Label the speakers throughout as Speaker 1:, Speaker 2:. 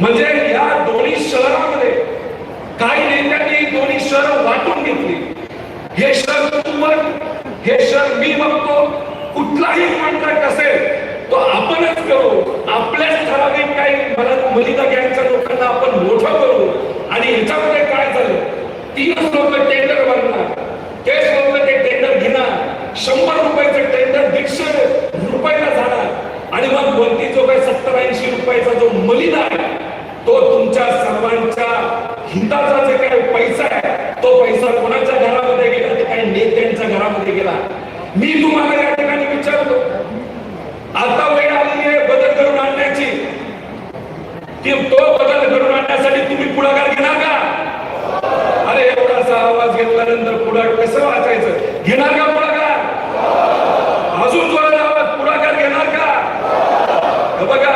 Speaker 1: म्हणजे या दोन्ही शहरामध्ये काही नेत्यांनी दोन्ही शहर वाटून घेतली. हे शहर तू बघ हे शहर मी बघतो कुठलाही कॉन्ट्रॅक्ट असेल तो आपणच करू. आपल्याच ठराविक काही मला मलिदा गँगच्या लोकांना आपण मोठं करू. आणि याच्यामध्ये काय झालं? तीनच लोक टेंडर भरणार. तेच लोक ते टेंडर घेणार. शंभर रुपयाचं टेंडर दीडशे रुपयाला जाणार. आणि मग वरती जो काही सत्तर ऐंशी रुपयाचा जो मलिदा आहे तो तुमच्या सर्वांच्या हिताचा जे काही पैसा आहे तो पैसा कोणाच्या घरामध्ये गेला? ते काही नेत्यांच्या घरामध्ये गेला. मी तुम्हाला या ठिकाणी विचारतो आता वेळ आलेली आहे बदल करून आणण्याची. की तो बदल घडून आणण्यासाठी तुम्ही पुढाकार घेणार का? अरे एवढासा आवाज घेतल्यानंतर पुढं कसं वाचायचं? घेणार का पुढाकार अजून जोरात आवाज पुढाकार घेणार का हे बघा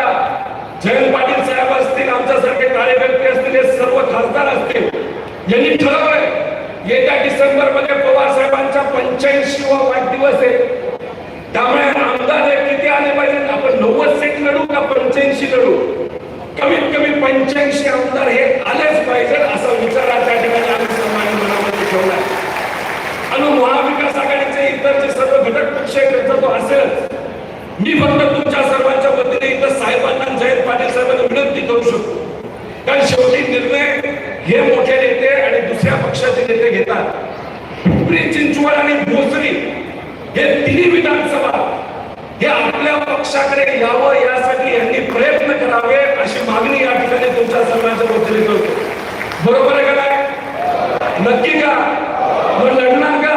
Speaker 1: जयंत पाटील साहेब असतील आमच्यासारखे कार्यकर्ते असतील हे सर्व खासदार असतील यांनी ठरवलंय येत्या डिसेंबरमध्ये पवार साहेबांचा पंच्याऐंशी वा वाढदिवस आहे त्यामुळे आमदार किती आले पाहिजे? आपण नव्वद सीट लढू का पंच्याऐंशी लढू? कमीत कमी पंच्याऐंशी आमदार हे आलेच पाहिजे असा विचार त्या ठिकाणी आम्ही सर्वांनी मनामध्ये ठेवला आणि महाविकास आघाडीचे इतर जे सर्व घटक पक्ष आहेत तो असेलच. मी फक्त तुमच्या सर्वांच्या वतीने इथं साहेबांना जयंत पाटील साहेबांना विनंती करू शकतो. कारण शेवटी निर्णय हे मोठे नेते आणि दुसऱ्या पक्षाचे नेते घेतात. पिंपरी चिंचवड आणि भोसरी हे तिन्ही विधानसभा हे आपल्या पक्षाकडे यावं यासाठी यांनी प्रयत्न करावे अशी मागणी या ठिकाणी तुमच्या सर्वांच्या वतीने करतो बरोबर आहे का नाही? नक्की का? मग लढणार का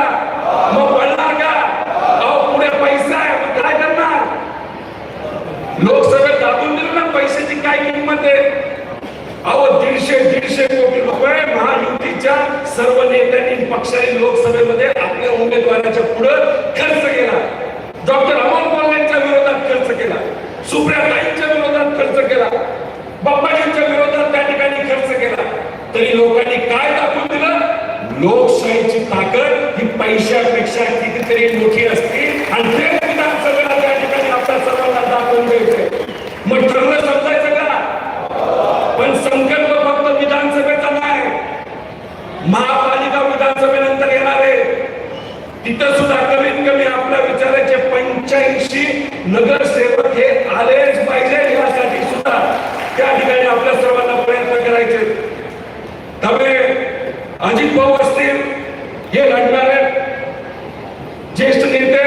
Speaker 1: मग पडणार का अहो पुढे पैसा आहे मग काय करणार लोकसभेत दाखवून दिलं ना पैशाची काय किंमत आहे अहो दीडशे दीडशे कोटी रुपये महायुतीच्या सर्व नेत्यांनी पक्षाने लोकसभेमध्ये आपल्या उमेदवाराच्या पुढे खर्च केला. डॉक्टर अमोल कोल्हेंच्या विरोधात खर्च केला. सुप्रिया विरोधात खर्च केला बाप्पाजींच्या विरोधात त्या ठिकाणी खर्च केला तरी लोकांनी काय दाखवून दिलं लोकशाहीची ताकद ही पैशापेक्षा कितीतरी मोठी असते आणि ते विधानसभेला त्या ठिकाणी आपल्या सर्वांना दाखवून द्यायचंय मग ठरलं समजायचं का पण संकल्प फक्त विधानसभेचा नाही महापालिका विधानसभेनंतर येणार आहे तिथं सुद्धा कमीत कमी आपल्या विचाराचे पंच्याऐंशी नगरसेवक हे आलेच पाहिजे यासाठी सुद्धा त्या ठिकाणी आपल्या सर्वांना प्रयत्न करायचे. त्यामुळे अजित भाऊ असतील हे लढणार आहेत ज्येष्ठ नेते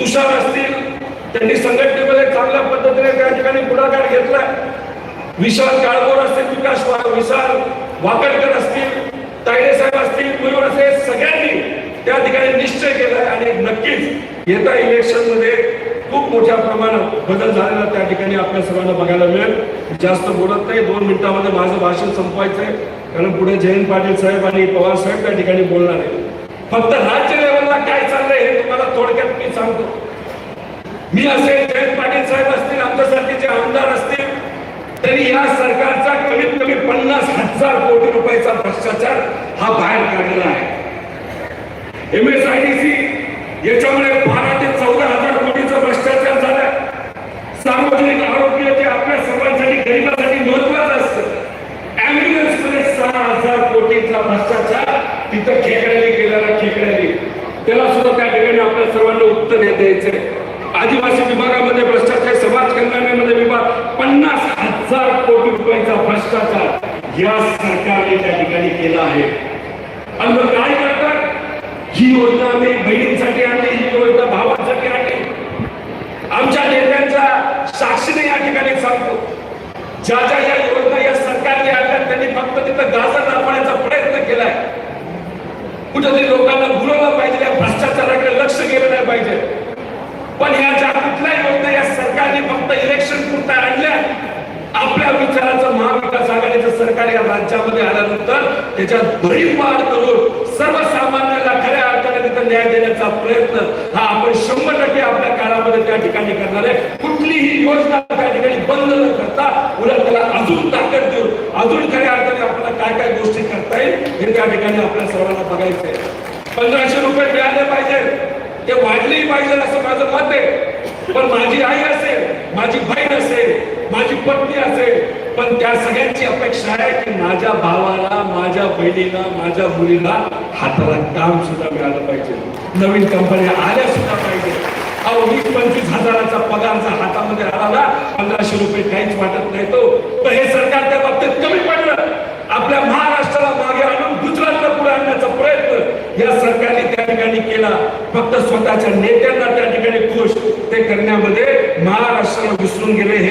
Speaker 1: तुषार असतील त्यांनी संघटनेमध्ये चांगल्या पद्धतीने त्या ठिकाणी पुढाकार घेतलाय विशाल काळबोर असतील विकास विशाल वाकडकर असतील तायडे साहेब असतील मयूर असे सगळ्यांनी त्या ठिकाणी निश्चय केलाय आणि नक्कीच येत्या इलेक्शनमध्ये खूप मोठ्या प्रमाणात बदल झालेला त्या ठिकाणी आपल्या सर्वांना बघायला मिळेल. जास्त बोलत नाही दोन मिनिटामध्ये माझं भाषण संपवायचंय. कारण पुढे जयंत पाटील साहेब आणि पवार साहेब त्या ठिकाणी बोलणार आहे फक्त राज्य लेवलला काय चाललंय हे तुम्हाला थोडक्यात मी सांगतो. मी असेल जयंत पाटील साहेब असतील आमच्यासारखे आमदार असतील तरी या सरकारचा कमीत कमी पन्नास हजार कोटी रुपयाचा भ्रष्टाचार हा बाहेर काढलेला आहे. M S I D C याच्यामुळे बारा ते चौदा हजार कोटीचा भ्रष्टाचार झाला सार्वजनिक आरोग्य जे आपल्या सर्वांसाठी गरिबासाठी महत्वाचं असतं. ऍम्ब्युलन्समध्ये सहा हजार कोटीचा भ्रष्टाचार तिथं खेकड्याने गेलेला खेकड्याने. त्याला सुद्धा त्या ठिकाणी आपल्या सर्वांना उत्तर द्यायचंय आदिवासी विभागामध्ये भ्रष्टाचार समाज कल्याणामध्ये विभाग पन्नास हजार कोटी रुपयांचा भ्रष्टाचार या सरकारने त्या ठिकाणी केला आहे. आणि मग काय करतो ही योजना आम्ही बहिणींसाठी आणली ही योजना भावांसाठी आणली. आमच्या नेत्यांच्या साक्षीने या ठिकाणी सांगतो ज्या ज्या या योजना या सरकारने आणल्या त्यांनी फक्त तिथं गाजर दाखवण्याचा प्रयत्न केलाय. कुठेतरी लोकांना बुलवलं पाहिजे या भ्रष्टाचाराकडे लक्ष गेलं नाही पाहिजे. पण ह्या ज्या कुठल्या योजना या सरकारने फक्त इलेक्शन पुरता आणल्या आपल्या विचाराचं महाविकास आघाडीचं सरकार या राज्यामध्ये आल्यानंतर त्याच्यात भरीव वाढ करून सर्वसामान्य न्याय देण्याचा प्रयत्न हा आपण शंभर टक्के आपल्या काळामध्ये त्या ठिकाणी करणार आहे. कुठलीही योजना त्या ठिकाणी बंद न करता उलट त्याला अजून ताकद देऊन अजून खऱ्या अर्थाने आपल्याला काय काय गोष्टी करता येईल हे त्या ठिकाणी आपल्या सर्वांना बघायचं आहे. पंधराशे रुपये मिळाले पाहिजे. ते वाढलेही पाहिजे असं माझं मत आहे. पण माझी आई असेल माझी बहीण असेल माझी पत्नी असेल पण त्या सगळ्यांची अपेक्षा आहे की माझ्या भावाला माझ्या बहिणीला माझ्या मुलीला हाताला काम सुद्धा मिळालं पाहिजे. नवीन कंपन्या आल्या सुद्धा पाहिजे. अहो वीस पंचवीस हजाराचा पगार जर हातामध्ये आला पंधराशे रुपये काहीच वाटत नाही तो. पण हे सरकार त्या बाबतीत कमी पडलं. आपल्या महाराष्ट्राला मागे आणून गुजरातला पुढे आणण्याचा प्रयत्न या सरकारने त्या ठिकाणी केला. फक्त स्वतःच्या नेत्यांना त्या ठिकाणी खुश. ते करण्यामध्ये महाराष्ट्राला विसरून गेले हे